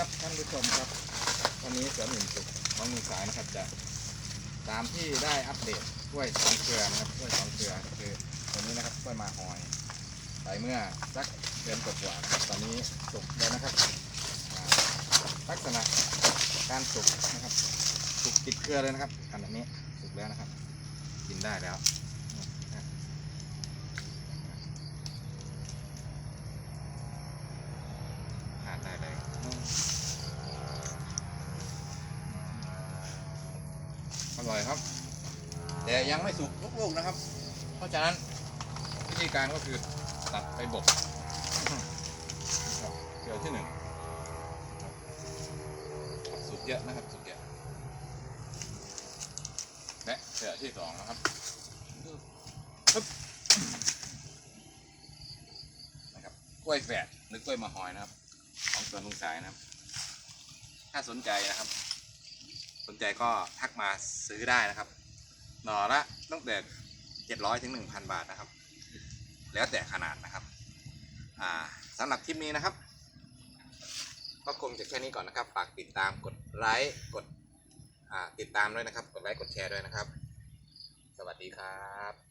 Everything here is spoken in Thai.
ครับท่านผู้ชมครับ วันนี้สวนหนึ่งสุกของมือสายนะครับจะตามที่ได้อัปเดตกล้วยสองเครือนะครับกล้วยสองเครือคือตัวนี้นะครับกล้วยมาหอยไปเมื่อสักเดือนกว่าๆนะครับตอนนี้สุกแล้วนะครับอ่าลักษณะการสุกนะครับสุกติดเครือเลยนะครับขนาดนี้สุกแล้วนะครับ กินได้แล้วนะครับทานได้เลย อร่อยครับ แต่ยังไม่สุกลูกๆนะครับ เพราะฉะนั้นวิธีการก็คือตัดไปบดเกลือที่หนึ่งสุกเยอะนะครับสุกเยอะและเกลือที่สองนะครับนะครับกล้วยแฝดหรือกล้วยมะฮอยนะครับ ของสวนลุงสายนะครับ ถ้าสนใจนะครับ ใจก็ทักมาซื้อได้นะครับ หน่อละตั้งแต่700ถึง1,000 บาทนะครับ แล้วแต่ขนาดนะครับสำหรับคลิปนี้นะครับ ก็คงจะแค่นี้ก่อนนะครับฝากติดตามกดไลค์กดติดตามด้วยนะครับ กดไลค์กดแชร์ด้วยนะครับ สวัสดีครับ